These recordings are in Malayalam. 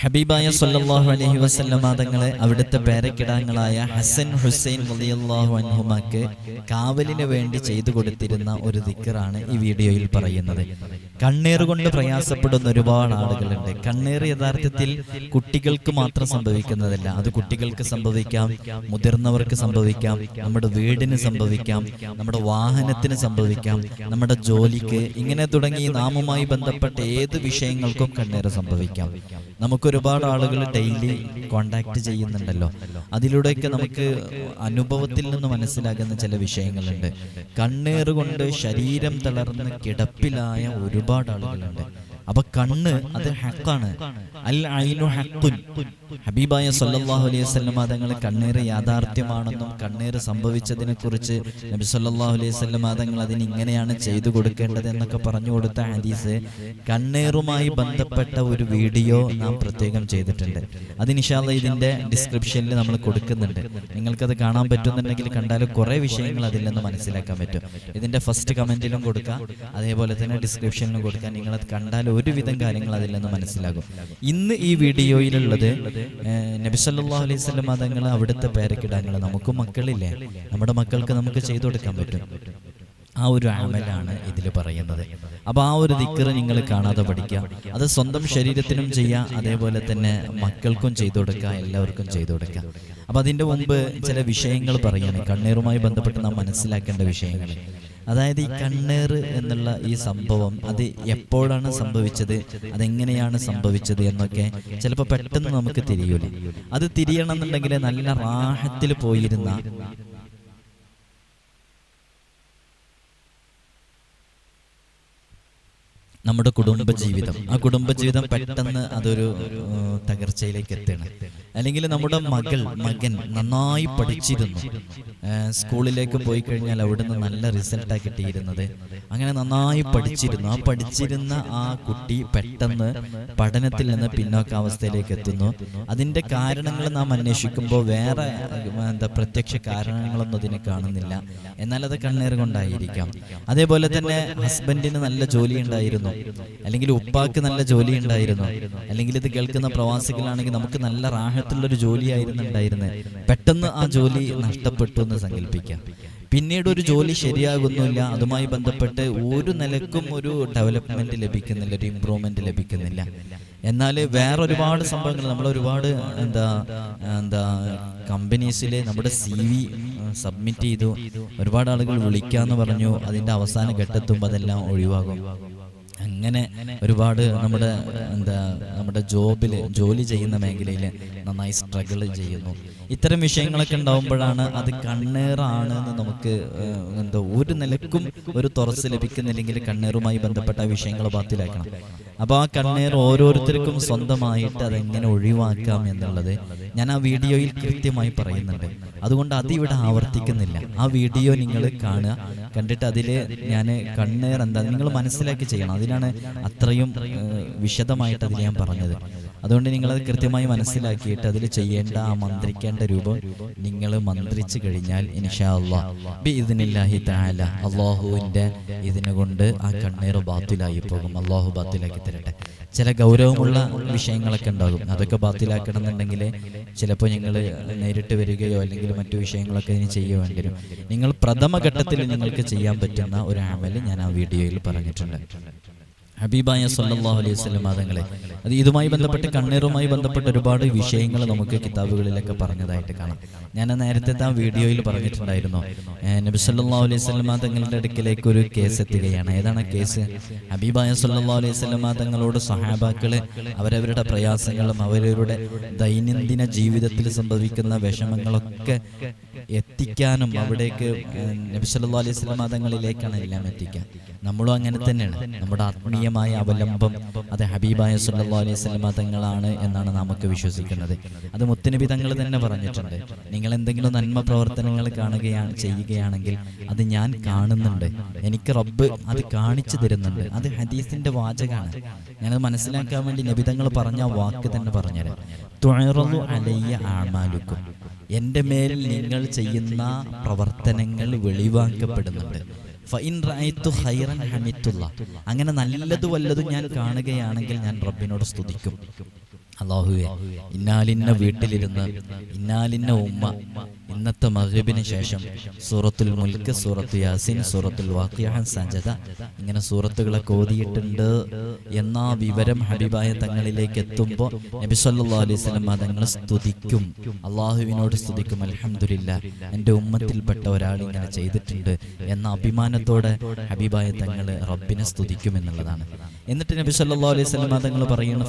ഹബീബായ സല്ലാഹു അലഹി വസല്ലമ തങ്ങളെ അവിടുത്തെ പേരക്കിടാങ്ങളായ ഹസൻ ഹുസൈൻ റളിയല്ലാഹു അൻഹുമാക്ക് കാവലിന് വേണ്ടി ചെയ്തു കൊടുത്തിരുന്ന ഒരു ദിക്കറാണ് ഈ വീഡിയോയിൽ പറയുന്നത്. കണ്ണീർ കൊണ്ട് പ്രയാസപ്പെടുന്ന ഒരുപാട് ആളുകളുണ്ട്. കണ്ണീർ യഥാർത്ഥത്തിൽ കുട്ടികൾക്ക് മാത്രം സംഭവിക്കുന്നതല്ല. അത് കുട്ടികൾക്ക് സംഭവിക്കാം മുതിർന്നവർക്ക് സംഭവിക്കാം നമ്മുടെ വീടിന് സംഭവിക്കാം നമ്മുടെ വാഹനത്തിന് സംഭവിക്കാം നമ്മുടെ ജോലിക്ക് ഇങ്ങനെ തുടങ്ങി നാമുമായി ബന്ധപ്പെട്ട ഏത് വിഷയങ്ങൾക്കും കണ്ണീർ സംഭവിക്കാം. നമുക്ക് ഒരുപാട് ആളുകൾ ഡെയിലി കോണ്ടാക്ട് ചെയ്യുന്നുണ്ടല്ലോ. അതിലൂടെയൊക്കെ നമുക്ക് അനുഭവത്തിൽ നിന്ന് മനസ്സിലാകുന്ന ചില വിഷയങ്ങളുണ്ട്. കണ്ണേറുകൊണ്ട് കൊണ്ട് ശരീരം തളർന്ന് കിടപ്പിലായ ഒരുപാട് ആളുകളുണ്ട്. അപ്പൊ കണ്ണ് അത് ഹക്കാണ്. അൽ ഐനു ഹക്കുൻ. ഹബീബായ സല്ലാഹു അലൈഹി വസല്ലമ തങ്ങൾ കണ്ണീർ യാഥാർത്ഥ്യമാണെന്നും കണ്ണീർ സംഭവിച്ചതിനെ കുറിച്ച് നബി സല്ലാഹു അലൈഹി വസല്ലമ തങ്ങൾ അതിന് ഇങ്ങനെയാണ് ചെയ്തു കൊടുക്കേണ്ടത് എന്നൊക്കെ പറഞ്ഞു കൊടുത്ത ഹദീസ് കണ്ണീറുമായി ബന്ധപ്പെട്ട ഒരു വീഡിയോ നാം പ്രത്യേകം ചെയ്തിട്ടുണ്ട്. അത് ഇൻഷാല്ല ഇതിന്റെ ഡിസ്ക്രിപ്ഷനിൽ നമ്മൾ കൊടുക്കുന്നുണ്ട്. നിങ്ങൾക്കത് കാണാൻ പറ്റുന്നുണ്ടെങ്കിൽ കണ്ടാൽ കുറെ വിഷയങ്ങൾ അതിൽ നിന്ന് മനസ്സിലാക്കാൻ പറ്റും. ഇതിന്റെ ഫസ്റ്റ് കമന്റിലും കൊടുക്കാം. അതേപോലെ തന്നെ ഡിസ്ക്രിപ്ഷനിലും കൊടുക്കാം. നിങ്ങളത് കണ്ടാൽ ഒരുവിധം കാര്യങ്ങൾ അതിൽ നിന്ന് മനസ്സിലാകും. ഇന്ന് ഈ വീഡിയോയിലുള്ളത് ഏഹ്, നബി സല്ലല്ലാഹു അലൈഹി തങ്ങൾ അവിടുത്തെ പേരക്കിടാങ്ങൾ നമുക്ക് മക്കളില്ലേ? നമ്മുടെ മക്കൾക്ക് നമുക്ക് ചെയ്തു കൊടുക്കാൻ പറ്റും. ആ ഒരു അമലാണ് ഇതിൽ പറയുന്നത്. അപ്പൊ ആ ഒരു ദിക്കറ് നിങ്ങൾ കാണാതെ പഠിക്കുക. അത് സ്വന്തം ശരീരത്തിനും ചെയ്യാം അതേപോലെ തന്നെ മക്കൾക്കും ചെയ്തു കൊടുക്കുക എല്ലാവർക്കും ചെയ്തു കൊടുക്കുക. അപ്പൊ അതിന്റെ മുമ്പ് ചില വിഷയങ്ങൾ പറയുകയാണ് കണ്ണീറുമായി ബന്ധപ്പെട്ട് നാം മനസ്സിലാക്കേണ്ട വിഷയങ്ങൾ അതായത് ഈ കണ്ണേർ എന്നുള്ള ഈ സംഭവം അത് എപ്പോഴാണ് സംഭവിച്ചത്? അതെങ്ങനെയാണ് സംഭവിച്ചത് എന്നൊക്കെ ചിലപ്പോൾ പെട്ടെന്ന് നമുക്ക് തിരിയൂല? അത് തിരിയണം എന്നുണ്ടെങ്കിൽ നല്ല റാഹത്തിൽ പോയിരുന്ന നമ്മുടെ കുടുംബ ജീവിതം. ആ കുടുംബ ജീവിതം പെട്ടെന്ന് അതൊരു തകർച്ചയിലേക്ക് എത്തണം അല്ലെങ്കിൽ നമ്മുടെ മകൾ മകൻ നന്നായി പഠിച്ചിരുന്നു. സ്കൂളിലേക്ക് പോയി കഴിഞ്ഞാൽ അവിടുന്ന് നല്ല റിസൾട്ടാണ് കിട്ടിയിരുന്നത്. അങ്ങനെ നന്നായി പഠിച്ചിരുന്നു. ആ പഠിച്ചിരുന്ന. ആ കുട്ടി പെട്ടെന്ന് പഠനത്തിൽ നിന്ന് പിന്നോക്കാവസ്ഥയിലേക്ക് എത്തുന്നു. അതിന്റെ കാരണങ്ങൾ നാം അന്വേഷിക്കുമ്പോൾ വേറെ എന്താ പ്രത്യക്ഷ കാരണങ്ങളൊന്നും അതിന് കാണുന്നില്ല. എന്നാൽ അത് കണ്ണീർ കൊണ്ടായിരിക്കാം. അതേപോലെ തന്നെ ഹസ്ബൻഡിന് നല്ല ജോലി ഉണ്ടായിരുന്നു. അല്ലെങ്കിൽ ഉപ്പാക്ക് നല്ല ജോലി ഉണ്ടായിരുന്നു. അല്ലെങ്കിൽ ഇത് കേൾക്കുന്ന പ്രവാസികളാണെങ്കിൽ നമുക്ക് നല്ല റാഹത്തുള്ള ഒരു ജോലിയായിരുന്നു ഉണ്ടായിരുന്നത്. പെട്ടെന്ന് ആ ജോലി നഷ്ടപ്പെട്ടു എന്ന് സങ്കല്പിക്കാം. പിന്നീട് ഒരു ജോലി ശരിയാകുന്നില്ല. അതുമായി ബന്ധപ്പെട്ട് ഒരു നിലക്കും ഒരു ഡെവലപ്മെന്റ് ലഭിക്കുന്നില്ല. ഒരു ഇമ്പ്രൂവ്മെന്റ് ലഭിക്കുന്നില്ല. എന്നാൽ വേറെ ഒരുപാട് സംഭവങ്ങൾ നമ്മൾ ഒരുപാട് എന്താ എന്താ കമ്പനീസിൽ നമ്മുടെ സി വി സബ്മിറ്റ് ചെയ്തു. ഒരുപാട് ആളുകൾ വിളിക്കാന്ന് പറഞ്ഞു. അതിന്റെ അവസാന ഘട്ടത്തുമ്പോൾ അതെല്ലാം ഒഴിവാകും. അങ്ങനെ ഒരുപാട് നമ്മുടെ എന്താ നമ്മുടെ ജോബിൽ ജോലി ചെയ്യുന്ന മേഖലയിൽ നന്നായി സ്ട്രഗിൾ ചെയ്യുന്നു. ഇത്തരം വിഷയങ്ങളൊക്കെ ഉണ്ടാവുമ്പോഴാണ് അത് കണ്ണേറാണ് എന്ന് നമുക്ക് എന്തോ ഒരു നിലക്കും ഒരു തുറസ് ലഭിക്കുന്നില്ലെങ്കിൽ കണ്ണേറുമായി ബന്ധപ്പെട്ട വിഷയങ്ങൾ ബാത്തിലാക്കണം അപ്പോൾ ആ കണ്ണേർ ഓരോരുത്തർക്കും സ്വന്തമായിട്ട് അതെങ്ങനെ ഒഴിവാക്കാം എന്നുള്ളത് ഞാൻ ആ വീഡിയോയിൽ കൃത്യമായി പറയുന്നുണ്ട്. അതുകൊണ്ട് അതിവിടെ ഇവിടെ ആവർത്തിക്കുന്നില്ല. ആ വീഡിയോ നിങ്ങൾ കാണുക. കണ്ടിട്ട് അതിൽ ഞാൻ കണ്ണേർ എന്താ നിങ്ങൾ മനസ്സിലാക്കി ചെയ്യണം. അതിനാണ് അത്രയും വിശദമായിട്ട് അതിൽ ഞാൻ പറഞ്ഞത്. അതുകൊണ്ട് നിങ്ങളത് കൃത്യമായി മനസ്സിലാക്കിയിട്ട് അതിൽ ചെയ്യേണ്ട ആ മന്ത്രിക്കേണ്ട രൂപം നിങ്ങൾ മന്ത്രിച്ചു കഴിഞ്ഞാൽ ഇൻഷാ അള്ളാഹ് ഇതിനെ കൊണ്ട് ആ കണ്ണീർ ബാത്തിലായി പോകും. അള്ളാഹു ബാത്തിലാക്കി തരട്ടെ. ചില ഗൗരവമുള്ള വിഷയങ്ങളൊക്കെ ഉണ്ടാകും. അതൊക്കെ ബാത്തിലാക്കണം എന്നുണ്ടെങ്കിൽ ചിലപ്പോൾ നിങ്ങൾ നേരിട്ട് വരികയോ അല്ലെങ്കിൽ മറ്റു വിഷയങ്ങളൊക്കെ ഇതിന് ചെയ്യുക വരും. നിങ്ങൾ പ്രഥമ ഘട്ടത്തിൽ നിങ്ങൾക്ക് ചെയ്യാൻ പറ്റുന്ന ഒരു ആമൽ ഞാൻ ആ വീഡിയോയിൽ പറഞ്ഞിട്ടുണ്ട്. ഹബീബായ സല്ലാഹു അലൈഹി വസല്ലം മാതങ്ങളെ അത് ഇതുമായി ബന്ധപ്പെട്ട് കണ്ണീറുമായി ബന്ധപ്പെട്ട ഒരുപാട് വിഷയങ്ങൾ നമുക്ക് കിതാബുകളിലൊക്കെ പറഞ്ഞതായിട്ട് കാണാം. ഞാൻ നേരത്തെ ആ വീഡിയോയിൽ പറഞ്ഞിട്ടുണ്ടായിരുന്നു. നബി സല്ലല്ലാഹു അലൈഹി വസല്ലം തങ്ങളുടെ അടുക്കിലേക്ക് ഒരു കേസ് എത്തുകയാണ്. ഏതാണ് കേസ്? ഹബീബായ സല്ലല്ലാഹു അലൈഹി വസല്ലം തങ്ങളോട് സഹാബാക്കൾ അവരവരുടെ പ്രയാസങ്ങളും അവരവരുടെ ദൈനംദിന ജീവിതത്തിൽ സംഭവിക്കുന്ന വിഷമങ്ങളൊക്കെ എത്തിക്കാനും അവിടേക്ക് നബി സല്ലല്ലാഹു അലൈഹി വസല്ലം മാതങ്ങളിലേക്കാണ് എല്ലാം എത്തിക്കാൻ നമ്മളും അങ്ങനെ തന്നെയാണ്. നമ്മുടെ ആത്മീയമായ അവലംബം അത് ഹബീബായ സുല്ലാ അലൈഹി സ്വലമ തങ്ങളാണ് എന്നാണ് നമുക്ക് വിശ്വസിക്കുന്നത്. അത് മുത്തനബി തങ്ങൾ തന്നെ പറഞ്ഞിട്ടുണ്ട്. നിങ്ങൾ എന്തെങ്കിലും നന്മ പ്രവർത്തനങ്ങൾ കാണുകയാണ് ചെയ്യുകയാണെങ്കിൽ അത് ഞാൻ കാണുന്നുണ്ട്. എനിക്ക് റബ്ബ് അത് കാണിച്ചു തരുന്നുണ്ട്. അത് ഹദീസിന്റെ വാചകമാണ്. ഞാനത് മനസ്സിലാക്കാൻ വേണ്ടി നബി തങ്ങൾ പറഞ്ഞ വാക്ക് തന്നെ പറഞ്ഞുതരാം. തുഴറു അലയ്യ ആമാലുക്കും എന്റെ മേൽ നിങ്ങൾ ചെയ്യുന്ന പ്രവർത്തനങ്ങൾ വെളിവാക്കപ്പെടുന്നുണ്ട്. അങ്ങനെ നല്ലത് വല്ലതും ഞാൻ കാണുകയാണെങ്കിൽ ഞാൻ റബ്ബിനോട് സ്തുതിക്കും. അള്ളാഹുവെ ഇന്നാലിന്ന വീട്ടിലിരുന്ന് ഇന്നാലിന്ന ഉമ്മ ഇന്നത്തെ മഹബിന് ശേഷം സൂറത്തുൽ മുൽക്ക് സൂറത്ത് യാസിൻ സൂറത്തുൽ വാക്കിയഹൻ സഞ്ജത ഇങ്ങനെ സൂറത്തുകളെ ഓതിയിട്ടുണ്ട്. എന്ന വിവരം ഹബീബായ തങ്ങളിലേക്ക് എത്തുമ്പോൾ നബി സല്ലാ അലൈഹി സ്വലം തങ്ങൾ സ്തുതിക്കും. അള്ളാഹുവിനോട് സ്തുതിക്കും. അലഹമില്ല എന്റെ ഉമ്മത്തിൽപ്പെട്ട ഒരാൾ ഇങ്ങനെ ചെയ്തിട്ടുണ്ട്. എന്ന അഭിമാനത്തോടെ ഹബീബായ തങ്ങൾ റബ്ബിനെ സ്തുതിക്കും എന്നുള്ളതാണ്. എന്നിട്ട് നബി സല്ലാ അലൈഹി സ്വലം തങ്ങൾ പറയുന്നു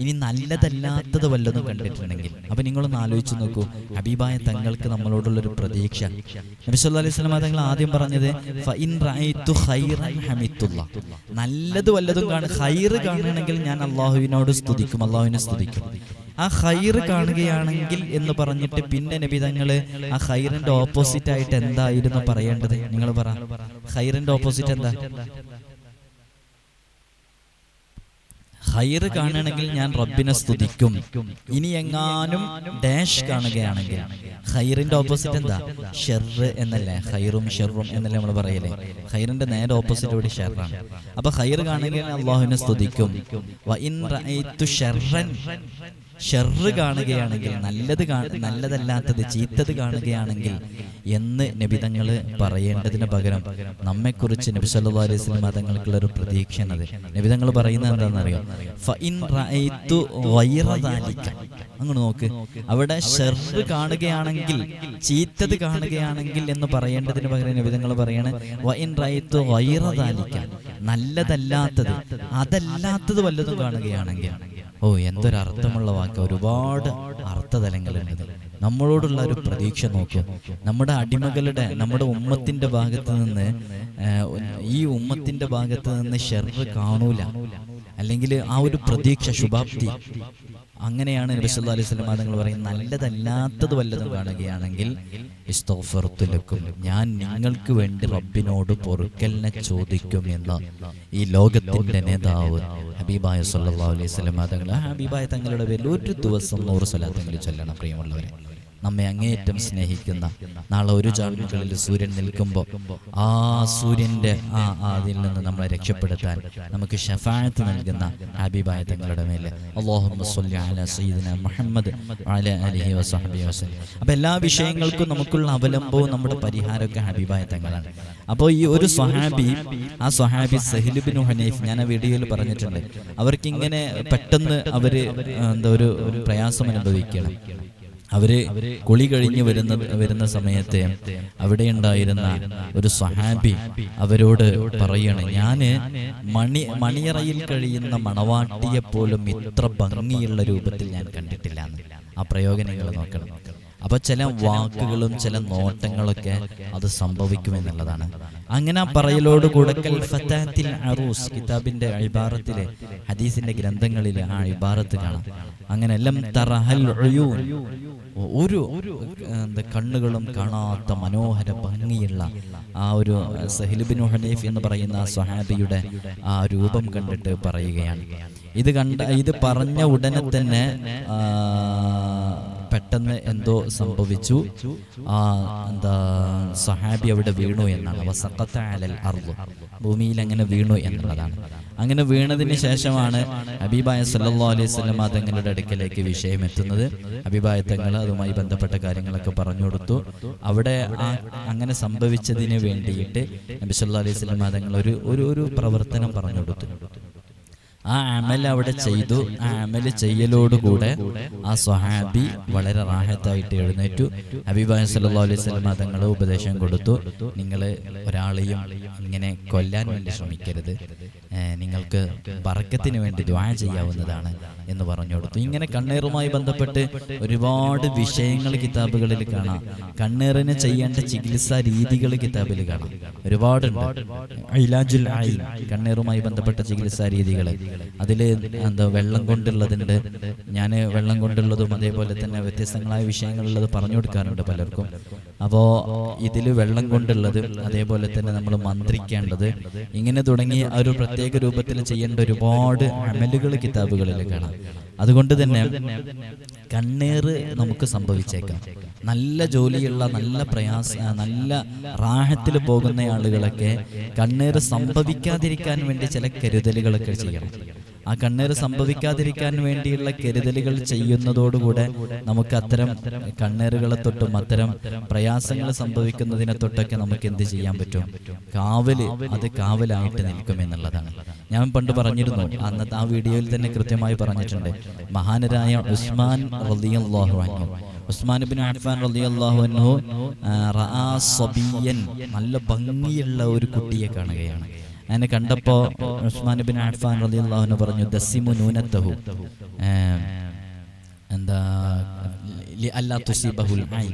ഇനി നല്ലതല്ലാത്തത് വല്ലതും കണ്ടിട്ടുണ്ടെങ്കിൽ. അപ്പൊ നിങ്ങളൊന്ന് ആലോചിച്ച് നോക്കൂ. ഹബീബായ തങ്ങൾക്ക് നമ്മളോടുള്ളൊരു പ്രതീക്ഷ. നബി സല്ലല്ലാഹു അലൈഹി തങ്ങൾ ആദ്യം പറഞ്ഞത് നല്ലത് വല്ലതും കാണും ഹൈറ് കാണുകയാണെങ്കിൽ ഞാൻ അള്ളാഹുവിനോട് സ്തുതിക്കും അള്ളാഹുവിനെ സ്തുതിക്കും. ആ ഹൈറ് കാണുകയാണെങ്കിൽ എന്ന് പറഞ്ഞിട്ട് പിന്നെ നബി തങ്ങൾ ആ ഹൈറിന്റെ ഓപ്പോസിറ്റ് ആയിട്ട് എന്തായിരുന്നു പറയേണ്ടത്? നിങ്ങൾ പറ. ഹൈറിന്റെ ഓപ്പോസിറ്റ് എന്താ? ഹൈറ് കാണുകയാണെങ്കിൽ ഞാൻ റബ്ബിനെ സ്തുതിക്കും. ഇനി എങ്ങാനും ഡാഷ് കാണുകയാണെങ്കിൽ ഖൈറിന്റെ ഓപ്പോസിറ്റ് എന്താ? ഷെറ് എന്നല്ലേ? ഖൈറും ഷെറും എന്നല്ലേ നമ്മൾ പറയലേ? ഖൈറിന്റെ നേരെ ഓപ്പോസിറ്റ് കൂടി ഷെറാണ്. അപ്പൊ ഹൈറ് കാണുകയാണെങ്കിൽ അള്ളാഹുവിനെ സ്തുതിക്കും. ഷെറ് കാണുകയാണെങ്കിൽ നല്ലത് നല്ലതല്ലാത്തത് ചീത്തത് കാണുകയാണെങ്കിൽ എന്ന് നബിതങ്ങൾ പറയേണ്ടതിന് പകരം നമ്മെക്കുറിച്ച് നബി സല്ലു അലൈഹി സ്വലം തങ്ങൾക്കുള്ള ഒരു പ്രതീക്ഷ എന്നത് നബിതങ്ങൾ പറയുന്നത് എന്താണെന്നറിയോ അങ്ങോട്ട് നോക്ക്. അവിടെ ഷെറ് കാണുകയാണെങ്കിൽ ചീത്തത് കാണുകയാണെങ്കിൽ എന്ന് പറയേണ്ടതിന് പകരം നബിതങ്ങൾ പറയാണ് വൈൻ റൈത്തു ഗൈറ ദാലിക നല്ലതല്ലാത്തത്. അതല്ലാത്തത് വല്ലതും കാണുകയാണെങ്കിൽ. ഓ എന്തൊരർത്ഥമുള്ള വാക്ക്. ഒരുപാട് അർത്ഥതലങ്ങളുണ്ട് നമ്മളോടുള്ള ഒരു പ്രതീക്ഷ നോക്കൂ. നമ്മുടെ അടിമകളുടെ നമ്മുടെ ഉമ്മത്തിന്റെ ഭാഗത്ത് നിന്ന് ഈ ഉമ്മത്തിന്റെ ഭാഗത്ത് നിന്ന് ഷെർവ് കാണൂല. അല്ലെങ്കിൽ ആ ഒരു പ്രതീക്ഷ ശുഭാപ്തി. അങ്ങനെയാണ് നബി അലൈഹി സ്വലം നിങ്ങൾ പറയുന്നത്. നല്ലതല്ലാത്തത് വല്ലതും കാണുകയാണെങ്കിൽ ഇസ്തോഫർത്തുലക്കും ഞാൻ നിങ്ങൾക്ക് വേണ്ടി റബ്ബിനോട് പൊറുക്കലിനെ ചോദിക്കും എന്ന് ഈ ലോകത്തിന്റെ നേതാവ് ഹബീബായ സല്ലാ അലൈഹി വസല്ലം തങ്ങൾ ആ ഹബീബായ തങ്ങളുടെ പേരിൽ ഒരു ദിവസം നൂറ് സ്വലാത്തെങ്കിലും ചൊല്ലണം പ്രിയമുള്ളവരെ. നമ്മെ അങ്ങേയറ്റം സ്നേഹിക്കുന്ന നാളെ ഒരു ജാൺമുകളിൽ സൂര്യൻ നിൽക്കുമ്പോൾ ആ സൂര്യന്റെ ആ അതിൽ നിന്ന് നമ്മളെ രക്ഷപ്പെടുത്താൻ നമുക്ക് ഷഫായത്ത് നൽകുന്ന ഹബീബായ തങ്ങളുടെ മേലെ. മുഹമ്മദ് അപ്പൊ അപ്പോൾ എല്ലാ വിഷയങ്ങൾക്കും നമുക്കുള്ള അവലംബവും നമ്മുടെ പരിഹാരമൊക്കെ ഹബീബായ തങ്ങളാണ് അപ്പോൾ ഈ ഒരു സ്വഹാബി ആ സ്വഹാബി സഹിലുബിൻ ഹനീഫ് ഞാൻ ആ വീഡിയോയിൽ പറഞ്ഞിട്ടുണ്ട്. അവർക്കിങ്ങനെ പെട്ടെന്ന് അവർ എന്താ ഒരു പ്രയാസം അനുഭവിക്കണം. അവർ കുളി കഴിഞ്ഞ് വരുന്ന വരുന്ന സമയത്തെ അവിടെ ഉണ്ടായിരുന്ന ഒരു സഹാബി അവരോട് പറയാണ് ഞാൻ മണി മണിയറയിൽ കഴിയുന്ന മണവാട്ടിയെ പോലും ഇത്ര ഭംഗിയുള്ള രൂപത്തിൽ ഞാൻ കണ്ടിട്ടില്ല ആ പ്രയോഗം നിങ്ങൾ നോക്കണം. അപ്പൊ ചില വാക്കുകളും ചില നോട്ടങ്ങളൊക്കെ അത് സംഭവിക്കുമെന്നുള്ളതാണ് അങ്ങനെ പറയലോട് കൂടക്കൽ ഫത്താത്തിൽ അറൂസ് കിതാബിന്റെ ഇബാറത്തിലെ ഹദീസിന്റെ ഗ്രന്ഥങ്ങളിൽ ആ ഇബാറത്ത് കാണാം. അങ്ങനെ എല്ലാം തറഹൽ. ഒരു എന്താ കണ്ണുകളും കാണാത്ത മനോഹര ഭംഗിയുള്ള ആ ഒരു സഹിലുബിൻ ഹനീഫ് എന്ന് പറയുന്ന സഹാബിയുടെ ആ രൂപം കണ്ടിട്ട് പറയുകയാണ്. ഇത് കണ്ട ഇത് പറഞ്ഞ ഉടനെ തന്നെ പെട്ടെന്ന് എന്തോ സംഭവിച്ചു. ആ എന്താ സഹാബി അവിടെ വീണു എന്നാണ്. വസഖത്ത അലൽ അർദ്. ഭൂമിയിൽ അങ്ങനെ വീണു എന്നുള്ളതാണ്. അങ്ങനെ വീണതിന് ശേഷമാണ് ഹബീബായ സല്ലാ അലൈഹി വസല്ലം തങ്ങളുടെ അടുക്കലേക്ക് വിഷയം എത്തുന്നത്. ഹബീബായ തങ്ങൾ അതുമായി ബന്ധപ്പെട്ട കാര്യങ്ങളൊക്കെ പറഞ്ഞു കൊടുത്തു. അവിടെ അങ്ങനെ സംഭവിച്ചതിന് വേണ്ടിയിട്ട് നബി അലൈഹി വസല്ലം തങ്ങൾ ഒരു ഒരു പ്രവർത്തനം പറഞ്ഞു കൊടുത്തു. ആ അമൽ അവിടെ ചെയ്തു. ആ അമൽ ചെയ്യലോടുകൂടെ ആ സ്വഹാബി വളരെ റാഹത്തായിട്ട് എഴുന്നേറ്റു. ഹബീബായ സല്ലാ അലൈഹി വസല്ലം തങ്ങൾ ഉപദേശം കൊടുത്തു. നിങ്ങൾ ഒരാളെയും ഇങ്ങനെ കൊല്ലാൻ വേണ്ടി ശ്രമിക്കരുത്. നിങ്ങൾക്ക് ബർക്കത്തിന് വേണ്ടി ദ്വാ ചെയ്യാവുന്നതാണ് എന്ന് പറഞ്ഞു കൊടുത്തു. ഇങ്ങനെ കണ്ണീറുമായി ബന്ധപ്പെട്ട് ഒരുപാട് വിഷയങ്ങൾ കിതാബുകളിൽ കാണാം. കണ്ണീറിന് ചെയ്യേണ്ട ചികിത്സാ രീതികൾ കിതാബിൽ കാണാം. ഒരുപാടുണ്ട്. ഇലാജുൽ ആയി കണ്ണീറുമായി ബന്ധപ്പെട്ട ചികിത്സാ രീതികൾ. അതിൽ എന്താ വെള്ളം കൊണ്ടുള്ളതുണ്ട് ഞാൻ വെള്ളം കൊണ്ടുള്ളതും അതേപോലെ തന്നെ വ്യത്യസ്തങ്ങളായ വിഷയങ്ങളുള്ളത് പറഞ്ഞു കൊടുക്കാറുണ്ട് പലർക്കും. അപ്പോൾ ഇതിൽ വെള്ളം കൊണ്ടുള്ളത് അതേപോലെ തന്നെ നമ്മൾ മന്ത്രിക്കേണ്ടത് ഇങ്ങനെ തുടങ്ങി ഒരു പ്രത്യേക രൂപത്തിൽ ചെയ്യേണ്ട ഒരുപാട് അമലുകൾ കിതാബുകളിൽ കാണാം. അതുകൊണ്ട് തന്നെ കണ്ണേറ് നമുക്ക് സംഭവിച്ചേക്കാം. നല്ല ജോലിയുള്ള നല്ല പ്രയാസ നല്ല റാഹത്തിൽ പോകുന്ന ആളുകളൊക്കെ കണ്ണേറ് സംഭവിക്കാതിരിക്കാൻ വേണ്ടി ചില കരുതലുകളൊക്കെ ചെയ്യണം. ആ കണ്ണീർ സംഭവിക്കാതിരിക്കാൻ വേണ്ടിയുള്ള കരുതലുകൾ ചെയ്യുന്നതോടുകൂടെ നമുക്ക് അത്തരം കണ്ണീറുകളെ തൊട്ടും അത്തരം പ്രയാസങ്ങൾ സംഭവിക്കുന്നതിനെ തൊട്ടൊക്കെ നമുക്ക് എന്ത് ചെയ്യാൻ പറ്റും? കാവൽ അത് കാവലായിട്ട് നിൽക്കും എന്നുള്ളതാണ്. ഞാൻ പണ്ട് പറഞ്ഞിരുന്നു അന്നത്തെ ആ വീഡിയോയിൽ തന്നെ കൃത്യമായി പറഞ്ഞിട്ടുണ്ട് മഹാനരായ ഉസ്മാൻ റളിയല്ലാഹു അൻഹു. ഉസ്മാൻ ബിൻ അഫ്ഫാൻ റളിയല്ലാഹു അൻഹു നല്ല ഭംഗിയുള്ള ഒരു കുട്ടിയെ കാണുകയാണ്. അതിനെ കണ്ടപ്പോ ഉസ്മാൻ ബിൻ അഫ്ഫാൻ റളിയല്ലാഹു പറഞ്ഞു ദസിമു നൂനത്തഹു. എന്താ അല്ലാ തുസീബഹുൽ ഐൻ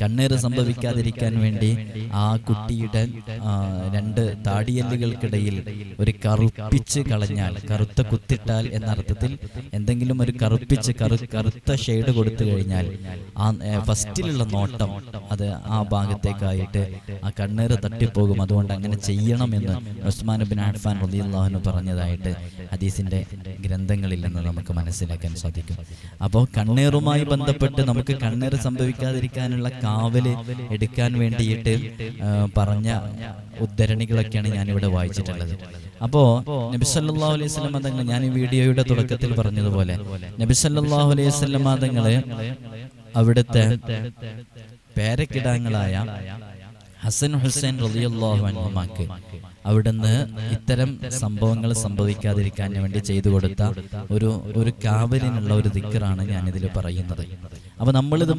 കണ്ണീര് സംഭവിക്കാതിരിക്കാൻ വേണ്ടി ആ കുട്ടിയുടെ രണ്ട് താടിയല്ലുകൾക്കിടയിൽ ഒരു കറുപ്പിച്ച് കളഞ്ഞാൽ കറുത്ത കുത്തിട്ടാൽ എന്ന അർത്ഥത്തിൽ എന്തെങ്കിലും ഒരു കറുപ്പിച്ച് കറു കറുത്ത ഷെയ്ഡ് കൊടുത്തു കഴിഞ്ഞാൽ ആ ഫസ്റ്റിലുള്ള നോട്ടം അത് ആ ഭാഗത്തേക്കായിട്ട് ആ കണ്ണേറ് തട്ടിപ്പോകും. അതുകൊണ്ട് അങ്ങനെ ചെയ്യണമെന്ന് ഉസ്മാൻ ബിൻ അഫ്ഫാൻ റളിയല്ലാഹു പറഞ്ഞതായിട്ട് ഹദീസിന്റെ ഗ്രന്ഥങ്ങളിൽ നിന്ന് നമുക്ക് മനസ്സിലാക്കാൻ സാധിക്കും. അപ്പോൾ കണ്ണീറുമായി ബന്ധപ്പെട്ട് നമുക്ക് കണ്ണീർ സംഭവിക്കാതിരിക്കാനുള്ള കാവൽ എടുക്കാൻ വേണ്ടിയിട്ട് പറഞ്ഞ ഉദ്ധരണികളൊക്കെയാണ് ഞാനിവിടെ വായിച്ചിട്ടുള്ളത്. അപ്പോ നബിസല്ലാഹു അലൈഹി വസല്ലം തങ്ങൾ ഞാൻ ഈ വീഡിയോയുടെ തുടക്കത്തിൽ പറഞ്ഞതുപോലെ നബിസല്ലാഹു അലൈഹി വസല്ലം തങ്ങൾ അവിടുത്തെ പേരക്കിടാങ്ങളായ ഹസൻ ഹുസൈൻ അൻഹുമാക്ക് അവിടുന്ന് ഇത്തരം സംഭവങ്ങൾ സംഭവിക്കാതിരിക്കാൻ വേണ്ടി ചെയ്തു കൊടുത്ത ഒരു ഒരു കാവലിനുള്ള ഒരു ദിക്കറാണ് ഞാനിതിൽ പറയുന്നത്. അപ്പൊ നമ്മളിത്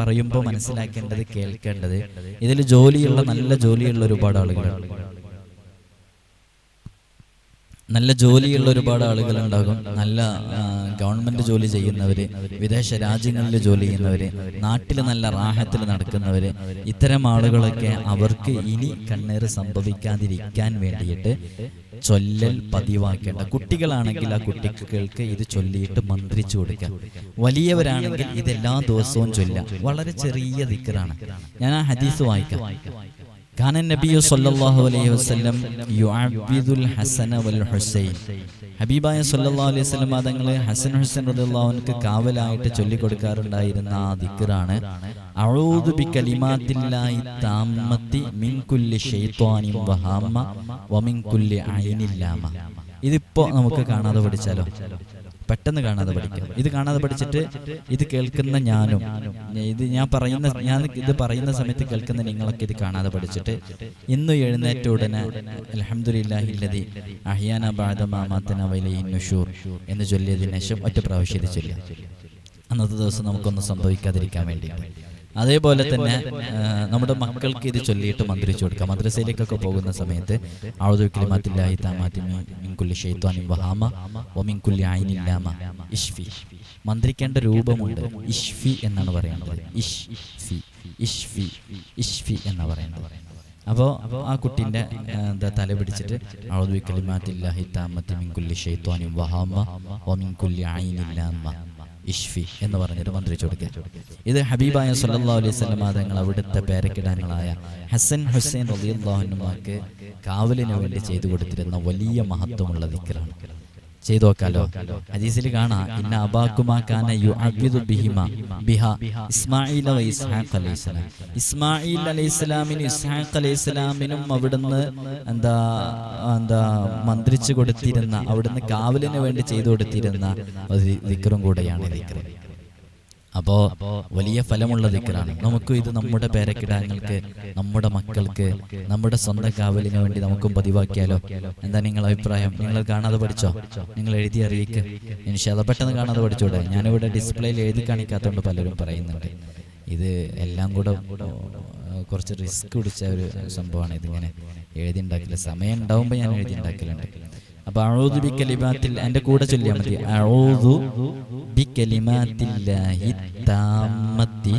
പറയുമ്പോൾ മനസ്സിലാക്കേണ്ടത് കേൾക്കേണ്ടത് ഇതിൽ ജോലിയുള്ള നല്ല ജോലിയുള്ള ഒരുപാട് ആളുകളുണ്ട് നല്ല ജോലിയുള്ള ഒരുപാട് ആളുകൾ ഉണ്ടാകും നല്ല ഗവൺമെന്റ് ജോലി ചെയ്യുന്നവര് വിദേശ രാജ്യങ്ങളിൽ ജോലി ചെയ്യുന്നവര് നാട്ടിൽ നല്ല റാഹത്തിൽ നടക്കുന്നവര് ഇത്തരം ആളുകളൊക്കെ അവർക്ക് ഇനി കണ്ണേറ് സംഭവിക്കാതിരിക്കാൻ വേണ്ടിയിട്ട് ചൊല്ലൽ പതിവാക്കേണ്ട. കുട്ടികളാണെങ്കിൽ ആ കുട്ടികൾക്ക് ഇത് ചൊല്ലിയിട്ട് മന്ത്രിച്ചു കൊടുക്കാം. വലിയവരാണെങ്കിൽ ഇതെല്ലാ ദിവസവും ചൊല്ലാം വളരെ ചെറിയ ദിക്കറാണ്. ഞാൻ ആ ഹദീസ് വായിക്കാം. كان النبي صلى الله عليه وسلم يعبد الحسن والحسين ഹബീബായ സല്ലല്ലാഹു അലൈഹി വസല്ലം തങ്ങളെ ഹസൻ ഹുസൈൻ റളിയല്ലാഹുവിനക്ക് കാവലായിട്ട് ചൊല്ലിക്കൊടുക്കാറുണ്ടായിരുന്ന ആ ദിക്റാണ് അഊദു ബി കലിമാത്തില്ലാഹി താമ്മത്തി മിൻ കുല്ലി ശൈത്വാനിൻ വഹാമ വമിൻ കുല്ലി ഐനില്ലാമ ഇതിപ്പോ നമുക്ക് കാണാതെ പഠിച്ചാലോ പെട്ടെന്ന് കാണാതെ പഠിക്കാം. ഇത് കാണാതെ പഠിച്ചിട്ട് ഇത് കേൾക്കുന്ന ഞാനും. ഇത് ഞാൻ പറയുന്ന ഞാൻ ഇത് പറയുന്ന സമയത്ത് കേൾക്കുന്ന നിങ്ങളൊക്കെ ഇത് കാണാതെ പഠിച്ചിട്ട് ഇന്ന് എഴുന്നേറ്റ ഉടനെ അലഹമുല്ലാഹില്ലതി അഹിയാന ബാദമാമാത്തന വലൈൻ നുഷൂർ എന്ന് ചൊല്ലിയതിനു ശേഷം ഒറ്റ പ്രാവശ്യം ഇത് ചൊല്ലുക. അന്നത്തെ ദിവസം നമുക്കൊന്നും സംഭവിക്കാതിരിക്കാൻ വേണ്ടിയിട്ട്. അതേപോലെ തന്നെ നമ്മുടെ മക്കൾക്ക് ഇത് ചൊല്ലിയിട്ട് മന്ത്രിച്ചു കൊടുക്കാം. മദ്രസയിലേക്കൊക്കെ പോകുന്ന സമയത്ത് ഔദുക്കിലിമാത്തില്ലാഹി താമാത്തി മിൻ- മിൻ കുല്ലി വഹാമ വമിൻ കുല്ലി ഐനില്ലാമ ഇഷ്ഫി മന്ത്രിക്കേണ്ട രൂപമുണ്ട്. ഇഷ്ഫി എന്നാണ് പറയുന്നത്. ഇഷ്ഫി ഇഷ്ഫി ഇഷ്ഫി എന്നാണ് പറയുന്നത്. അപ്പോൾ ആ കുട്ടീന്റെ എന്താ തല പിടിച്ചിട്ട് ഔദുക്കിലിമാത്തില്ലാഹി താമത്തി മിൻ കുല്ലി ഷൈത്വാനിൻ വഹാമ വമിൻ കുല്ലി ഐനില്ലാമ ഇഷ്ഫി എന്ന് പറഞ്ഞൊരു മന്ത്രി ചോദിക്കുക ഇത് ഹബീബായ സല്ലാ അലൈഹി വസല്ലം തങ്ങൾ അവിടുത്തെ പേരക്കിടാങ്ങളായ ഹസൻ ഹുസൈൻ റളിയല്ലാഹുനുമാക്ക് കാവലിന് വേണ്ടി ചെയ്തു കൊടുത്തിരുന്ന വലിയ മഹത്വമുള്ള ദിക്റാണ്. ചെയ്തു നോക്കാലോ ഹദീസിൽ കാണാം ഇന്ന അബാക്കുമാ കാന യുഅബ്ബിദു ബിഹിമ ബിഹ വ ഇസ്ഹാഖ് അലൈഹിസ്സലാം ഇസ്മായിൽ അലൈഹിസ്സലാമിനും ഇസ്ഹാഖ് അലൈഹിസ്സലാമിനും അവിടുന്ന് എന്താ എന്താ മന്ത്രിച്ചു കൊടുത്തിരുന്ന അവിടുന്ന് കാവലിന് വേണ്ടി ചെയ്തു കൊടുത്തിരുന്ന ഒരു ദിക്റും കൂടെയാണ് വിക്രം ദിക്റ്. അപ്പോ വലിയ ഫലമുള്ള ദിക്കറാണ്. നമുക്ക് ഇത് നമ്മുടെ പേരക്കിടാങ്ങൾക്ക് നമ്മുടെ മക്കൾക്ക് നമ്മുടെ സ്വന്തം കാവലിന് വേണ്ടി നമുക്കും പതിവാക്കിയാലോ? എന്താ നിങ്ങളുടെ അഭിപ്രായം? നിങ്ങൾ കാണാതെ പഠിച്ചോ? നിങ്ങൾ എഴുതി അറിയിക്കുക ഇൻഷാല്ല പെട്ടെന്ന് കാണാതെ പഠിച്ചൂടെ? ഞാനിവിടെ ഡിസ്പ്ലേയിൽ എഴുതി കാണിക്കാത്തതുകൊണ്ട് പലരും പറയുന്നുണ്ട്. ഇത് എല്ലാം കൂടെ കുറച്ച് റിസ്ക് പിടിച്ച ഒരു സംഭവമാണ് ഇതിങ്ങനെ. എഴുതി ഉണ്ടാക്കില്ല സമയം ഉണ്ടാവുമ്പോൾ ഞാൻ എഴുതി ഉണ്ടാക്കലുണ്ട്. അപ്പൊ അഴൂദു ബി കലിമാത്തിൽ എന്റെ കൂടെ ചൊല്ലിയാൽ മതി അഴൂദു ബി കലിമാത്തില്ലാഹി താമത്തി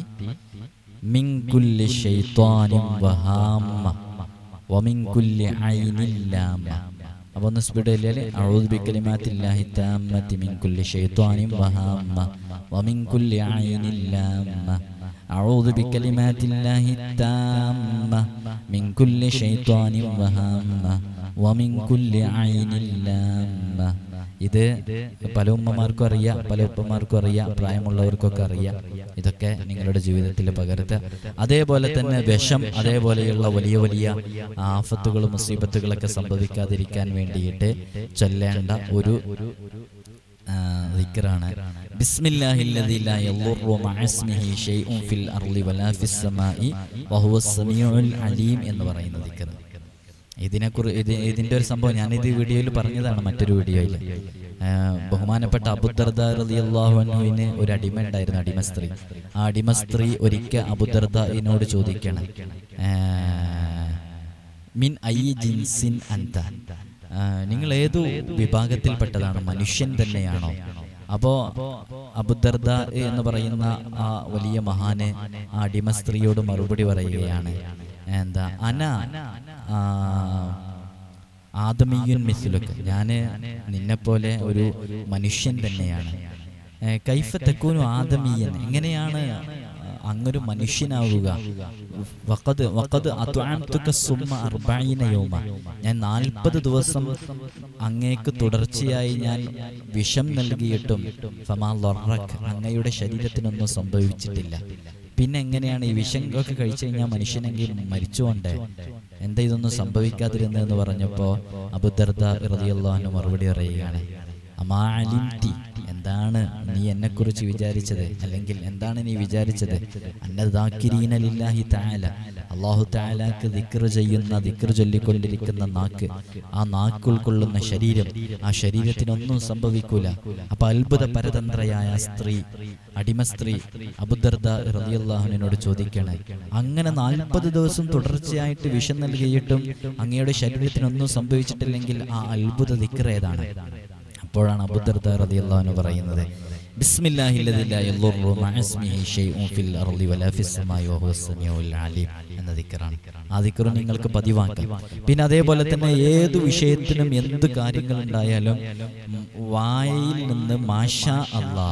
മിൻ കുല്ലി ശൈത്വാനിൻ വഹാമ വമിൻ കുല്ലി ഐനിൻ ലാമ അപ്പൊ ഒന്ന് സ്പീഡ് ചൊല്ലിയാല് അഴൂദു ബി കലിമാത്തില്ലാഹി താമത്തി മിൻ കുല്ലി ശൈത്വാനിൻ വഹാമ വമിൻ കുല്ലി ഐനിൻ ലാമ أعوذ بكلمات الله التامة من كل شيطان وهامة ومن كل عين لامة ഇത് പല ഉമ്മമാർക്കും അറിയാം പല ഉപ്പമാർക്കും അറിയാം പ്രായമുള്ളവർക്കൊക്കെ അറിയാം ഇതൊക്കെ നിങ്ങളുടെ ജീവിതത്തിൽ പകർത്തുക അതേപോലെ തന്നെ വിഷം അതേപോലെയുള്ള വലിയ വലിയ ആഫത്തുകളും മുസീബത്തുകളൊക്കെ സംഭവിക്കാതിരിക്കാൻ വേണ്ടിയിട്ട് ചൊല്ലേണ്ട ഒരു ആ, ദിക്റാണ് ബിസ്മില്ലാഹില്ലദി ലാ യളുറു മഅ ഇസ്മിഹി ഷൈഉൻ ഫിൽ അർളി വലാ ഫിസ് സമാഇ വഹുവ സമീഉൽ അലീം എന്ന് പറയുന്ന ദിക്ർ ഇതിനെക്കുറിച്ച് ഇത് ഇതിന്റെ ഒരു സംഭവം ഞാനിത് വീഡിയോയിൽ പറഞ്ഞതാണ് മറ്റൊരു വീഡിയോയിൽ. ബഹുമാനപ്പെട്ട അബുദർദ റളിയല്ലാഹു അള്ളാഹുവിന് ഒരു അടിമ ഉണ്ടായിരുന്നു അടിമ സ്ത്രീ. ആ അടിമ സ്ത്രീ ഒരിക്കൽ അബുദർദിനോട് ചോദിക്കണം മിൻ ഐ ജിൻസിൻ അന്ത നിങ്ങൾ ഏതു വിഭാഗത്തിൽപ്പെട്ടതാണ്? മനുഷ്യൻ തന്നെയാണോ? അപ്പോ അബുദർദ എന്ന് പറയുന്ന ആ വലിയ മഹാന് ആ അടിമ സ്ത്രീയോട് മറുപടി പറയുകയാണ്. എന്താ? അന. ആദമീയുൻ മിസ്ലുക്ക് ഞാൻ നിന്നെപ്പോലെ ഒരു മനുഷ്യൻ തന്നെയാണ്. കൈഫ തെക്കൂനു ആദമിയൻ. എങ്ങനെയാണ് അങ്ങൊരു മനുഷ്യനാവുക? ഞാൻ നാൽപ്പത് ദിവസം അങ്ങേക്ക് തുടർച്ചയായി ഞാൻ വിഷം നൽകിയിട്ടും ഫമാ അങ്ങയുടെ ശരീരത്തിനൊന്നും സംഭവിച്ചിട്ടില്ല. പിന്നെ എങ്ങനെയാണ് ഈ വിഷം ഒക്കെ കഴിച്ചു കഴിഞ്ഞാൽ മനുഷ്യനെങ്കിൽ മരിച്ചുകൊണ്ട് എന്താ ഇതൊന്നും സംഭവിക്കാതിരുന്നതെന്ന് പറഞ്ഞപ്പോ അബുദർദ റളിയല്ലാഹു മറുപടി പറയുകയാണ് അമാ അലിംതി എന്താണ് നീ എന്നെക്കുറിച്ച് വിചാരിച്ചത്? അല്ലെങ്കിൽ എന്താണ് നീ വിചാരിച്ചത്? അല്ലാഹു തആലാക്ക് ദിക്ർ ചെയ്യുന്ന ദിക്ർ ചൊല്ലിക്കൊണ്ടിരിക്കുന്ന നാക്ക് ആ നാക്ക് ഉൾക്കൊള്ളുന്ന ശരീരം ആ ശരീരത്തിനൊന്നും സംഭവിക്കൂല. അപ്പൊ അത്ഭുത പരതന്ത്രയായ സ്ത്രീ അടിമ സ്ത്രീ അബുദർദ റളിയല്ലാഹുവിനോട് ചോദിക്കണേ അങ്ങനെ നാൽപ്പത് ദിവസം തുടർച്ചയായിട്ട് വിഷം നൽകിയിട്ടും അങ്ങയുടെ ശരീരത്തിനൊന്നും സംഭവിച്ചിട്ടില്ലെങ്കിൽ ആ അത്ഭുത ദിക്ർ ഏതാണ്? അപ്പോഴാണ് അബുദർദ പറയുന്നത്. എന്ന ആ നിങ്ങൾക്ക് പതിവാക്കാം. പിന്നെ അതേപോലെ തന്നെ ഏത് വിഷയത്തിനും എന്ത് കാര്യങ്ങൾ ഉണ്ടായാലും വായിൽ നിന്ന് മാഷ അല്ലാ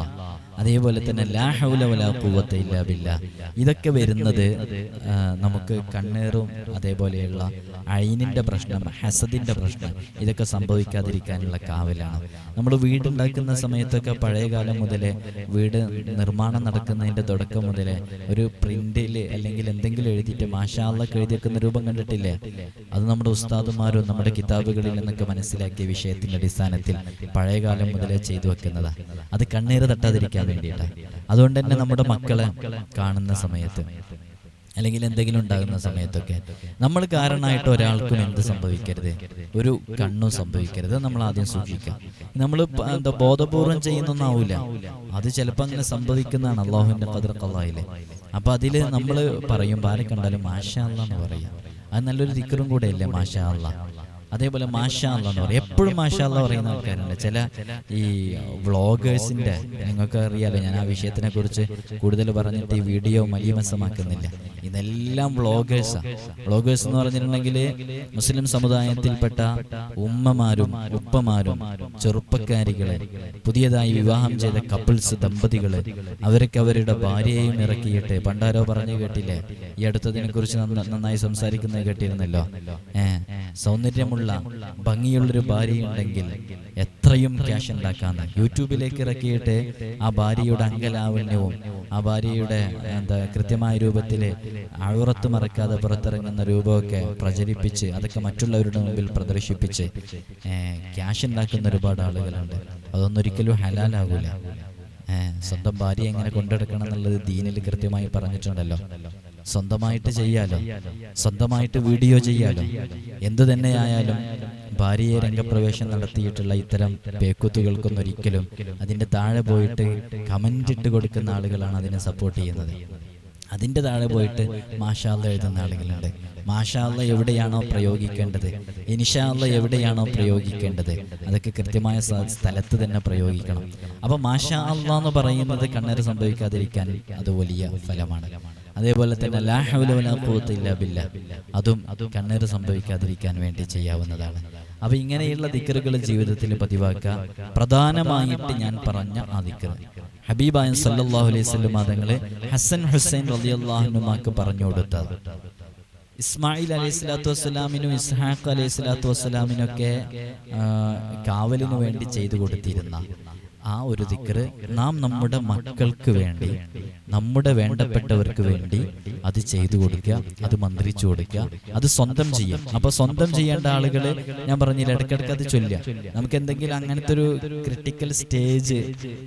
അതേപോലെ തന്നെ ലാ ഹൗല വലാ ഖുവത്ത ഇല്ലാ ബില്ലാ. ഇതൊക്കെ വരുന്നത് നമുക്ക് കണ്ണേറും അതേപോലെയുള്ള അയിനിന്റെ പ്രശ്നം ഹസദിന്റെ പ്രശ്നം ഇതൊക്കെ സംഭവിക്കാതിരിക്കാനുള്ള കാവലാണ്. നമ്മൾ വീടുണ്ടാക്കുന്ന സമയത്തൊക്കെ പഴയ കാലം മുതലേ വീട് നിർമ്മാണം നടക്കുന്നതിന്റെ തുടക്കം മുതലേ ഒരു പ്രിന്റിൽ അല്ലെങ്കിൽ എന്തെങ്കിലും എഴുതിയിട്ട് മാഷാള്ളൊക്കെ എഴുതി വെക്കുന്ന രൂപം കണ്ടിട്ടില്ലേ? അത് നമ്മുടെ ഉസ്താദുമാരും നമ്മുടെ കിതാബുകളിൽ നിന്നൊക്കെ മനസ്സിലാക്കിയ വിഷയത്തിന്റെ അടിസ്ഥാനത്തിൽ പഴയ കാലം മുതലേ ചെയ്തു വെക്കുന്നതാണ് അത് കണ്ണീര് തട്ടാതിരിക്കാൻ വേണ്ടിയിട്ടാണ് അതുകൊണ്ട് തന്നെ നമ്മുടെ മക്കളെ കാണുന്ന സമയത്ത് അല്ലെങ്കിൽ എന്തെങ്കിലും ഉണ്ടാകുന്ന സമയത്തൊക്കെ നമ്മൾ കാരണമായിട്ട് ഒരാൾക്കും എന്ത് സംഭവിക്കരുത്? ഒരു കണ്ണും സംഭവിക്കരുത്. നമ്മൾ ആദ്യം സൂക്ഷിക്കാം നമ്മൾ എന്താ ബോധപൂർവം ചെയ്യുന്നൊന്നാവൂല. അത് ചിലപ്പോൾ അങ്ങനെ സംഭവിക്കുന്നതാണ് അള്ളാഹുവിന്റെ കതിർ കള്ളായിൽ അപ്പൊ അതിൽ നമ്മൾ പറയും ആരെ കണ്ടാലും മാഷാ അല്ല എന്ന് പറയാം. അത് നല്ലൊരു ദിക്കറും കൂടെ അല്ലേ മാഷാ അല്ലാ. അതേപോലെ മാഷാ അല്ലാ എന്ന് പറയും. എപ്പോഴും മാഷാ അല്ലാ പറയുന്ന ആൾക്കാരുണ്ട്. ചില ഈ വ്ളോഗേഴ്സിന്റെ നിങ്ങൾക്ക് അറിയാലോ ഞാൻ ആ വിഷയത്തിനെ കുറിച്ച് കൂടുതൽ പറഞ്ഞിട്ട് ഈ വീഡിയോ മലീമസമാക്കുന്നില്ല ഇതെല്ലാം വ്ളോഗേഴ്സാ. വ്ളോഗേഴ്സ് എന്ന് പറഞ്ഞിട്ടുണ്ടെങ്കിൽ മുസ്ലിം സമുദായത്തിൽപ്പെട്ട ഉമ്മമാരും ഉപ്പമാരും ചെറുപ്പക്കാരികളെ പുതിയതായി വിവാഹം ചെയ്ത കപ്പിൾസ് ദമ്പതികൾ അവരൊക്കെ അവരുടെ ഭാര്യയെയും ഇറക്കിയിട്ട് പണ്ടാരോ പറഞ്ഞു കേട്ടില്ലേ? ഈ അടുത്തതിനെ കുറിച്ച് നന്നായി സംസാരിക്കുന്നത് കേട്ടിരുന്നല്ലോ. ഏഹ് സൗന്ദര്യമുള്ള ഭംഗിയുള്ളൊരു ഭാര്യയുണ്ടെങ്കിൽ എത്രയും ക്യാഷ് ഉണ്ടാക്കാന്ന്. യൂട്യൂബിലേക്ക് ഇറക്കിയിട്ട് ആ ഭാര്യയുടെ അങ്കലാവണ്യവും ആ ഭാര്യയുടെ എന്താ കൃത്യമായ രൂപത്തിൽ അഴുറത്ത് മറക്കാതെ പുറത്തിറങ്ങുന്ന രൂപമൊക്കെ പ്രചരിപ്പിച്ച് അതൊക്കെ മറ്റുള്ളവരുടെ മുമ്പിൽ പ്രദർശിപ്പിച്ച് ക്യാഷ് ഉണ്ടാക്കുന്ന ഒരുപാട് ആളുകളുണ്ട്. അതൊന്നൊരിക്കലും ഹലാലാകൂല. സ്വന്തം ഭാര്യ എങ്ങനെ കൊണ്ടെടുക്കണം എന്നുള്ളത് ദീനിൽ കൃത്യമായി പറഞ്ഞിട്ടുണ്ടല്ലോ. സ്വന്തമായിട്ട് ചെയ്യാലോ? സ്വന്തമായിട്ട് വീഡിയോ ചെയ്യാലോ? എന്തു തന്നെയായാലും ഭാര്യയെ രംഗപ്രവേശം നടത്തിയിട്ടുള്ള ഇത്തരം പേക്കുത്തുകൾക്കൊന്നും ഒരിക്കലും അതിന്റെ താഴെ പോയിട്ട് കമന്റ് ഇട്ട് കൊടുക്കുന്ന ആളുകളാണ് അതിനെ സപ്പോർട്ട് ചെയ്യുന്നത്. അതിന്റെ താഴെ പോയിട്ട് മാഷാല്ല എഴുതുന്ന ആളുകളുണ്ട്. മാഷാല്ല എവിടെയാണോ പ്രയോഗിക്കേണ്ടത്? ഇനിഷാല്ല എവിടെയാണോ പ്രയോഗിക്കേണ്ടത്? അതൊക്കെ കൃത്യമായ സ്ഥലത്ത് തന്നെ പ്രയോഗിക്കണം. അപ്പൊ മാഷാ അല്ല എന്ന് പറയുന്നത് കണ്ണേറ് സംഭവിക്കാതിരിക്കാൻ അത് വലിയ ഫലമാണ്. അതേപോലെ തന്നെ ലാ ഹൗല വലാ ഖുവത ഇല്ലാ ബില്ലാ. അതും കണ്ണീർ സംഭവിക്കാതിരിക്കാൻ വേണ്ടി ചെയ്യാവുന്നതാണ്. അപ്പൊ ഇങ്ങനെയുള്ള ദിക്കറുകൾ ജീവിതത്തിൽ പതിവാക്കുക. പ്രധാനമായിട്ട് ഞാൻ പറഞ്ഞ ആ ദിക്കർ ഹബീബായ സല്ലാഹു അലൈഹി വസല്ലം തങ്ങളെ ഹസൻ ഹുസൈൻ റളിയല്ലാഹുനുമാക്ക് പറഞ്ഞു കൊടുത്തത്. ഇസ്മായിൽ അലൈഹി സ്വലാത്തു വസ്സലാമിനും ഇസ്ഹാഖ് അലൈഹി സ്വലാത്തു വസ്സലാമിനൊക്കെ കാവലിനു വേണ്ടി ചെയ്തു കൊടുത്തിരുന്ന ആ ഒരു ദിക്കറ് നാം നമ്മുടെ മക്കൾക്ക് വേണ്ടി നമ്മുടെ വേണ്ടപ്പെട്ടവർക്ക് വേണ്ടി അത് ചെയ്തു കൊടുക്കുക അത് മന്ത്രിച്ചു കൊടുക്കുക അത് സ്വന്തം ചെയ്യാം അപ്പൊ സ്വന്തം ചെയ്യേണ്ട ആളുകൾ ഞാൻ പറഞ്ഞില്ല ഇടയ്ക്കിടയ്ക്ക് അത് ചൊല്ലുക. നമുക്ക് എന്തെങ്കിലും അങ്ങനത്തെ ഒരു ക്രിട്ടിക്കൽ സ്റ്റേജ്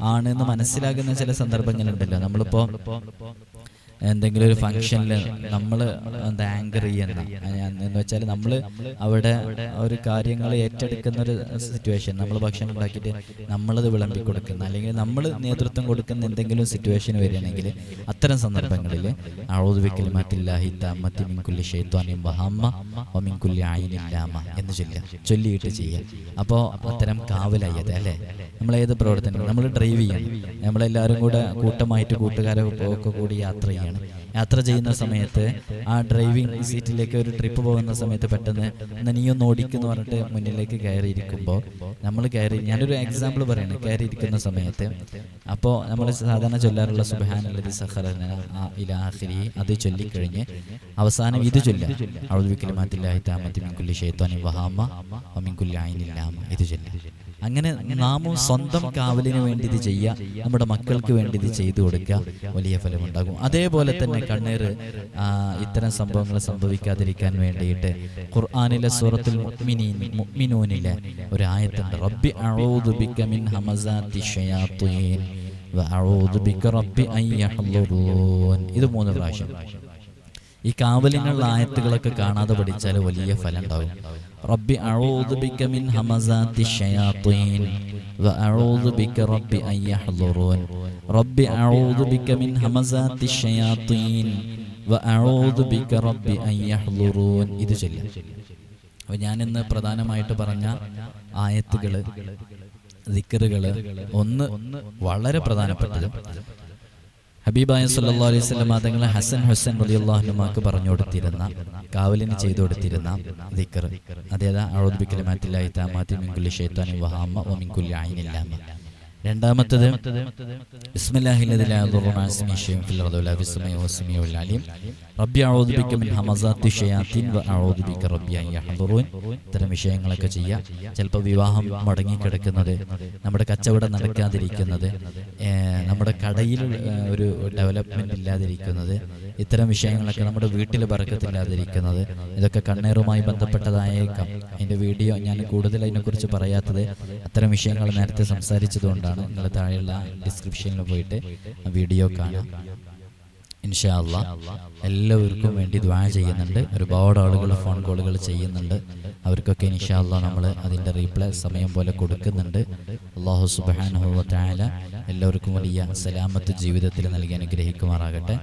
ആണെന്ന് മനസ്സിലാകുന്ന ചില സന്ദർഭങ്ങളുണ്ടല്ലോ. നമ്മളിപ്പോ എന്തെങ്കിലും ഒരു ഫംഗ്ഷനിൽ നമ്മൾ എന്താ ആങ്കർ ചെയ്യുന്ന ഞാൻ- എന്ന് വെച്ചാൽ നമ്മൾ അവിടെ ഒരു കാര്യങ്ങൾ ഏറ്റെടുക്കുന്ന ഒരു സിറ്റുവേഷൻ നമ്മൾ ഭക്ഷണം ഉണ്ടാക്കിയിട്ട് നമ്മളത് വിളമ്പി കൊടുക്കുന്ന അല്ലെങ്കിൽ നമ്മൾ നേതൃത്വം കൊടുക്കുന്ന എന്തെങ്കിലും സിറ്റുവേഷൻ വരികയാണെങ്കിൽ അത്തരം സന്ദർഭങ്ങളിൽ അഴുതുവിക്കലിമാറ്റില്ലാഹി തമ്മത്തി മിൻകുല്ലി ഷെയ്ത്വാനിയും വഹമ്മ ഒമിൻകുല്ലി ആയിനില്ലാമ എന്ന് ചൊല്ലുക. ചൊല്ലിയിട്ട് ചെയ്യുക. അപ്പോൾ അത്തരം കാവലായത് അല്ലേ? നമ്മൾ ഏത് പ്രവർത്തനം നമ്മൾ ഡ്രൈവ് ചെയ്യണം. നമ്മളെല്ലാവരും കൂടെ കൂട്ടമായിട്ട് കൂട്ടുകാരെ ഒക്കെ കൂടി യാത്ര ചെയ്യണം. യാത്ര ചെയ്യുന്ന സമയത്ത് ആ ഡ്രൈവിംഗ് സീറ്റിലേക്ക് ഒരു ട്രിപ്പ് പോകുന്ന സമയത്ത് പെട്ടെന്ന് എന്നാൽ നീ ഒന്ന് ഓടിക്കുന്നു പറഞ്ഞിട്ട് മുന്നിലേക്ക് കയറിയിരിക്കുമ്പോൾ നമ്മൾ കയറി ഞാനൊരു എക്സാമ്പിൾ പറയുന്നത് കയറിയിരിക്കുന്ന സമയത്ത് അപ്പോൾ നമ്മൾ സാധാരണ ചൊല്ലാറുള്ള സുബാനുള്ളത് സഹറന ഇലാഹിരി അത് ചൊല്ലിക്കഴിഞ്ഞ് അവസാനം ഇത് ചൊല്ല ഔദ്വിക്കലിമാത്തില്ലാഹി താമത്തി മിൻകുല്ലി ഷെയ്ത്താനി വഹാമ മിൻകുല്ലി ആയിനില്ലാമ ഇത് ചൊല്ല അങ്ങനെ നാമും സ്വന്തം കാവലിന് വേണ്ടി ഇത് ചെയ്യുക നമ്മുടെ മക്കൾക്ക് വേണ്ടി ഇത് ചെയ്തു കൊടുക്കുക വലിയ ഫലമുണ്ടാകും. അതേപോലെ തന്നെ കണ്ണീർ ഇത്തരം സംഭവങ്ങൾ സംഭവിക്കാതിരിക്കാൻ വേണ്ടിയിട്ട് ഖുർആാനിലെ സൂറത്തുൽ മുഅ്മിനൂനിലെ ഒരു ആയത്തുണ്ട് റബ്ബി അഊദു ബിക മിൻ ഹമസാത്തി ഷയാത്തീൻ വഅഊദു ബിക റബ്ബി അൻ യഹ്ളുറൂൻ ഇത് മൂന്ന് പ്രാവശ്യം. ഈ കാവലിനുള്ള ആയത്തുകളൊക്കെ കാണാതെ പഠിച്ചാൽ വലിയ ഫലം ഉണ്ടാവും. റബ്ബി അഊദു ബിക മിൻ همزات الشياطين വഅഊദു ബിക റബ്ബി أن يحضرون റബ്ബി അഊദു ബിക മിൻ همزات الشياطين വഅഊദു ബിക റബ്ബി أن يحضرون ഇത് جل അപ്പോൾ ഞാനിന്ന് പ്രധാനമായിട്ട് പറഞ്ഞ ആയത്തുകൾ ദിക്കറുകൾ ഒന്ന് വളരെ പ്രധാനപ്പെട്ടത് ഹബീബായ സല്ലാ അലൈഹി വസല്ലം മാതങ്ങൾ ഹസൻ ഹുസൻ റളിയല്ലാഹു അള്ളാഹ്നുമാക്ക് പറഞ്ഞു കൊടുത്തിരുന്ന കാവലിന് ചെയ്തു കൊടുത്തിരുന്ന ദിക്കർ അതേതാ അഊദു മാറ്റില്ലായി താമാത്തി മിൻ വഹാമ്മ ഷൈത്താനി വഹാമ വ രണ്ടാമത്തത് ഇത്തരം വിഷയങ്ങളൊക്കെ ചെയ്യാം. ചിലപ്പോൾ വിവാഹം മുടങ്ങിക്കിടക്കുന്നത് നമ്മുടെ കച്ചവടം നടക്കാതിരിക്കുന്നത് നമ്മുടെ കടയിൽ ഒരു ഡെവലപ്മെന്റ് ഇല്ലാതിരിക്കുന്നത് ഇത്തരം വിഷയങ്ങളൊക്കെ നമ്മുടെ വീട്ടിൽ പറക്കത്തില്ലാതിരിക്കുന്നത്. ഇതൊക്കെ കണ്ണേറുമായി ബന്ധപ്പെട്ടതായേക്കാം. എന്റെ വീഡിയോ ഞാൻ കൂടുതൽ അതിനെക്കുറിച്ച് പറയാത്തത് അത്തരം വിഷയങ്ങൾ നേരത്തെ സംസാരിച്ചതുകൊണ്ടാണ്. നിങ്ങൾ താഴെയുള്ള ഡിസ്ക്രിപ്ഷനിൽ പോയിട്ട് ആ വീഡിയോ കാണാം ഇൻഷാ അല്ലാ. എല്ലാവർക്കും വേണ്ടി ദ്വാ ചെയ്യുന്നുണ്ട്. ഒരുപാട് ആളുകൾ ഫോൺ കോളുകൾ ചെയ്യുന്നുണ്ട്. അവർക്കൊക്കെ ഇൻഷാല്ല നമ്മൾ അതിന്റെ റീപ്ലൈ സമയം പോലെ കൊടുക്കുന്നുണ്ട്. അള്ളാഹു സുബാനുഹുവ തായാല എല്ലാവർക്കും വലിയ സലാമത്ത് ജീവിതത്തിൽ നൽകി അനുഗ്രഹിക്കുമാറാകട്ടെ.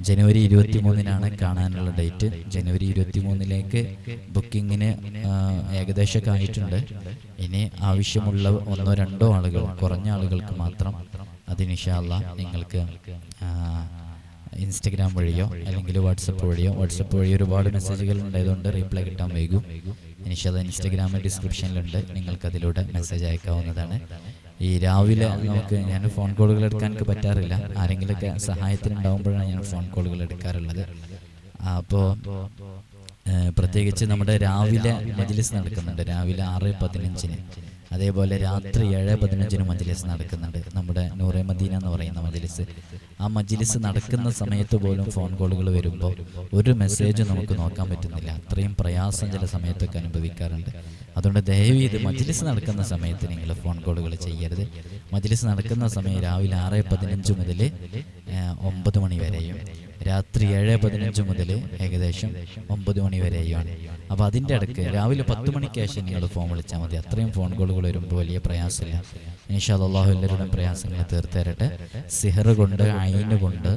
ജനുവരി ഇരുപത്തി മൂന്നിനാണ് കാണാനുള്ള ഡേറ്റ്. ജനുവരി ഇരുപത്തി മൂന്നിലേക്ക് ബുക്കിങ്ങിന് ഏകദേശമൊക്കെ ആയിട്ടുണ്ട് ഇനി ആവശ്യമുള്ള ഒന്നോ രണ്ടോ ആളുകൾ കുറഞ്ഞ ആളുകൾക്ക് മാത്രം അതിനിഷാല്ല നിങ്ങൾക്ക് ഇൻസ്റ്റഗ്രാം വഴിയോ അല്ലെങ്കിൽ വാട്സപ്പ് വഴിയോ വാട്സപ്പ് വഴി ഒരുപാട് മെസ്സേജുകൾ ഉണ്ടായതുകൊണ്ട് റീപ്ലൈ കിട്ടാൻ വൈകും. എനിക്കത് ഇൻസ്റ്റഗ്രാമിൽ ഡിസ്ക്രിപ്ഷനിലുണ്ട് നിങ്ങൾക്ക് അതിലൂടെ മെസ്സേജ് അയക്കാവുന്നതാണ്. ഈ രാവിലെ നമുക്ക് ഞാൻ ഫോൺ കോളുകൾ എടുക്കാൻ എനിക്ക് പറ്റാറില്ല. ആരെങ്കിലുമൊക്കെ സഹായത്തിനുണ്ടാകുമ്പോഴാണ് ഞാൻ ഫോൺ കോളുകൾ എടുക്കാറുള്ളത്. അപ്പോൾ പ്രത്യേകിച്ച് നമ്മുടെ രാവിലെ മജ്ലിസ് നടക്കുന്നുണ്ട്. രാവിലെ ആറ് പതിനഞ്ചിന്. അതേപോലെ രാത്രി ഏഴ് പതിനഞ്ചിന് മജ്ലിസ് നടക്കുന്നുണ്ട്. നമ്മുടെ നൂറെ മദീന എന്ന് പറയുന്ന മജ്ലിസ്. ആ മജ്ലിസ് നടക്കുന്ന സമയത്ത് പോലും ഫോൺ കോളുകൾ വരുമ്പോൾ ഒരു മെസ്സേജ് നമുക്ക് നോക്കാൻ പറ്റുന്നില്ല. അത്രയും പ്രയാസം ചില സമയത്തൊക്കെ അനുഭവിക്കാറുണ്ട്. അതുകൊണ്ട് ദയവ് ഇത് മജ്ലിസ് നടക്കുന്ന സമയത്ത് നിങ്ങൾ ഫോൺ കോളുകൾ ചെയ്യരുത്. മജ്ലിസ് നടക്കുന്ന സമയം രാവിലെ ആറ് പതിനഞ്ച് മുതൽ ഒമ്പത് മണി വരെയും രാത്രി ഏഴ് പതിനഞ്ച് മുതൽ ഏകദേശം ഒമ്പത് മണി വരെയുമാണ്. അപ്പോൾ അതിന്റെ ഇടയ്ക്ക് രാവിലെ പത്ത് മണിക്ക് ശേഷം നിങ്ങൾ ഫോൺ വിളിച്ചാൽ മതി. അത്രയും ഫോൺ കോളുകൾ വരുമ്പോൾ വലിയ പ്രയാസമില്ല. ഇൻഷാ അള്ളാഹു എല്ലാവരുടെയും പ്രയാസങ്ങൾ തീർത്തു തരട്ടെ. സിഹർ കൊണ്ട് അയിന് കൊണ്ട്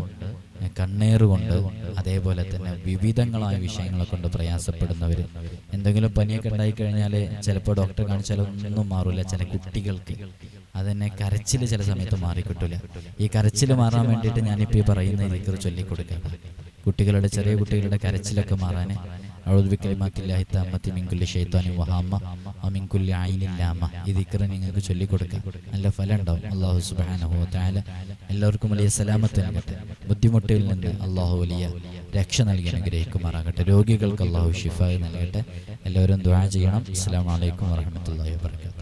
കണ്ണേറ് കൊണ്ട് അതേപോലെ തന്നെ വിവിധങ്ങളായ വിഷയങ്ങളെ കൊണ്ട് പ്രയാസപ്പെടുന്നവർ എന്തെങ്കിലും പനിയൊക്കെ ഉണ്ടായി ഉണ്ടായിക്കഴിഞ്ഞാൽ ചിലപ്പോൾ ഡോക്ടറെ കാണിച്ചാൽ ഒന്നും മാറില്ല ചില കുട്ടികൾക്ക് അതന്നെ കരച്ചിൽ ചില സമയത്ത് മാറിക്കിട്ടില്ല ഈ കരച്ചിൽ മാറാൻ വേണ്ടിയിട്ട് ഞാനിപ്പോൾ ഈ പറയുന്ന ഇതിൽ ചൊല്ലിക്കൊടുക്കാം കുട്ടികളുടെ ചെറിയ കുട്ടികളുടെ കരച്ചിലൊക്കെ മാറാൻ അഊദു ബികലിമാത്തില്ലാഹി തമ്മത്തി മിൻ കുല്ലി ശൈത്വാനിൻ വഹാമ വമിൻ കുല്ലി ഐനിൻ ലാമ ഈ ദിക്ർ നിങ്ങൾക്ക് ചൊല്ലിക്കൊടുക്കാം. നല്ല ഫലം ഉണ്ടാവും. അല്ലാഹു സുബ്ഹാനഹു വതആല എല്ലാവർക്കും വലിയ സലാമത്ത് നൽകട്ടെ. ബുദ്ധിമുട്ടിൽ നിന്ന് അള്ളാഹു വലിയ രക്ഷ നൽകി അനുഗ്രഹിക്കുമാറാകട്ടെ. രോഗികൾക്ക് അള്ളാഹു ഷിഫായി നൽകട്ടെ. എല്ലാവരും ദുആ ചെയ്യണം. അസ്സലാമു അലൈക്കും വറഹ്മത്തുള്ളാഹി വബറകാതുഹു.